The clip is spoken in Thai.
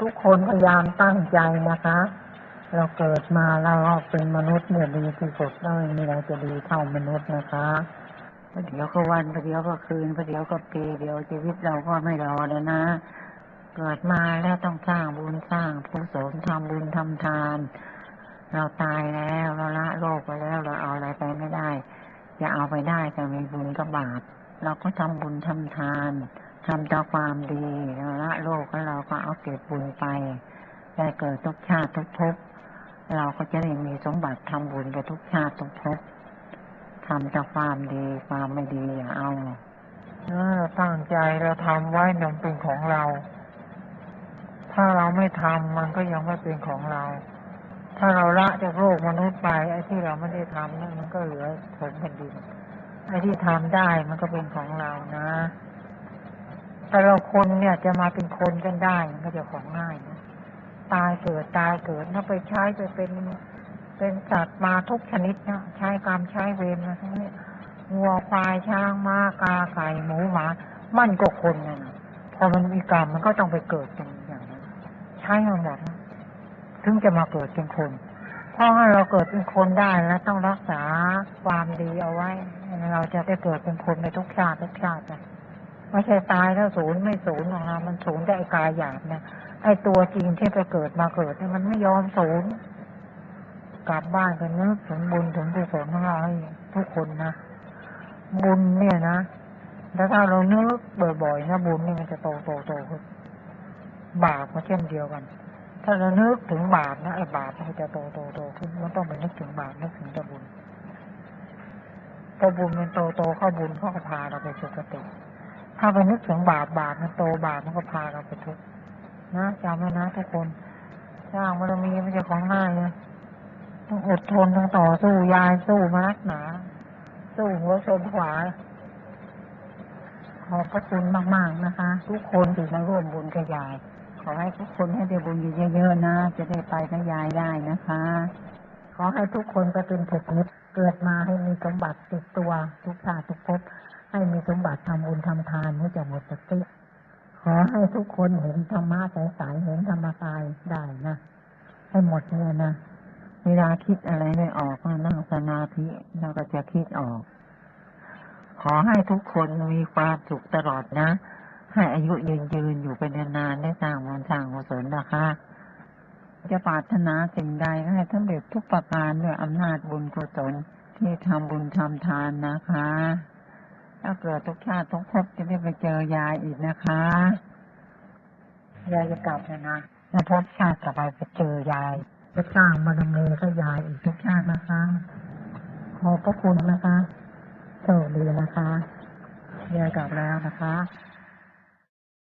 ทุกคนพยายามตั้งใจนะคะ เราเกิดมาเราเป็นมนุษย์เนี่ยดีที่สุดแล้วไม่มีอะไรจะดีเท่ามนุษย์นะคะปเดี๋ยวก็วันปเดี๋ยวก็คืนปเดี๋ยวก็ปีเดี๋ยวชีวิตเราก็ไม่รอแล้วนะ เกิดมาแล้วต้องสร้างบุญสร้างกุศลทำบุญทำทาน เราตายแล้วเราละโลกไปแล้วเราเอาอะไรไปไม่ได้ จะเอาไปได้แต่มีบุญกับบาปเราก็ทำบุญทำทาน ทำต่อความดีละโลกแล้วเราก็เอาเก็บบุญไป ได้เกิดทุกชาติทุกภพเราก็จะได้มีสมบัติทำบุญไปทุกชาติทุกภพทำแต่ความดีความไม่ดีอย่าเอาเออเราตั้งใจเราทำไว้นเป็นของเรา ถ้าเราไม่ทำมันก็ยังไม่เป็นของเรา ถ้าเราละจากโลกมนุษย์ไปไอ้ที่เราไม่ได้ทำนั่นมันก็เหลือผลแผ่นดินไอ้ที่ทำได้มันก็เป็นของเรานะ แต่เราคนเนี่ยจะมาเป็นคนกันได้มันก็จะของง่ายนะตายเกิดตายเกิดถ้าไปใช้ไปเป็นเป็นสัตว์มาทุกชนิดนะใช้กรรมใช้เวรนะทั้งนี้วัวควายช้างม้ากาไก่หมูหมา มันก็คนนะนะพอมันมีกรรมมันก็ต้องไปเกิดเป็นอย่างนั้นใช้มาหมดถึงจะมาเกิดเป็นคนเพราะว่าเราเกิดเป็นคนได้แล้วต้องรักษาความดีเอาไว้ เราจะได้เกิดเป็นคนในทุกชาติทุกชาตินะ ไม่ใช่ตายแล้วศูนย์ไม่ศูนย์หรอกนะมันศูนย์ได้ไอ้กายหยาบนะไอตัวจริงที่ไปเกิดมาเกิดเนี่ยมันไม่ยอมศูนย์กลับบ้านกันนึกถึงบุญถึงกุศลของเราให้ทุกคนนะบุญเนี่ยนะแล้วถ้าเรานึกบ่อยๆนะบุญเนี่ยมันจะโตโตโตขึ้นบาปก็เช่นเดียวกัน ถ้าเรานึกถึงบาปนะไอ้บาปมันจะโตโตโตขึ้นมันต้องไปนึกถึงบาปนึกถึงแต่บุญพอบุญมันโตโตเข้าบุญเข้าก็พาเราไปสุคติ ถ้าไปนึกถึงบาปบาปมันโตบาปมันก็พาเราไปทุกข์นะจำไว้นะทุกคนสร้างบารมีไม่ใช่ของง่ายนะต้องอดทนต้องต่อสู้ยายสู้มานักหนา สู้หัวชนขวาขอบพระคุณมาก ๆ นะคะ ทุกคนที่มาร่วมบุญกับยาย ขอให้ทุกคนให้ได้บุญเยอะๆนะ จะได้ไปกับยายได้นะคะ ขอให้ทุกคนไปเป็นเศรษฐีเกิดมาให้มีสมบัติติดตัวทุกชาติทุกภพ ให้มีสมบัติทำบุญทำทานให้จะหมดสติขอให้ทุกคนเห็นธรรมะใสๆเห็นธรรมกายได้นะให้หมดเลยนะเวลาคิดอะไรไม่ออกนั่งสมาธิเราก็จะคิดออก ขอให้ทุกคนมีความสุขตลอดนะ ให้อายุยืนยืนอยู่เป็นนานๆได้สร้างมนสร้างกุศลนะคะ จะปรารถนาสิ่งใดให้ท่านเด็จทุกประการด้วยอำนาจบุญกุศลที่ทำบุญทำทานนะคะ ถ้าเกิดทุกชาติทุกภพจะได้ไปเจอยายอีกนะคะยายจะกลับแล้วนะแล้วพบชาติต่อไปไปเจอยายจะสร้างบารมีก็ยายอีกทุกชาตินะคะขอบพระคุณนะคะโชคดีนะคะยายกลับแล้วนะคะ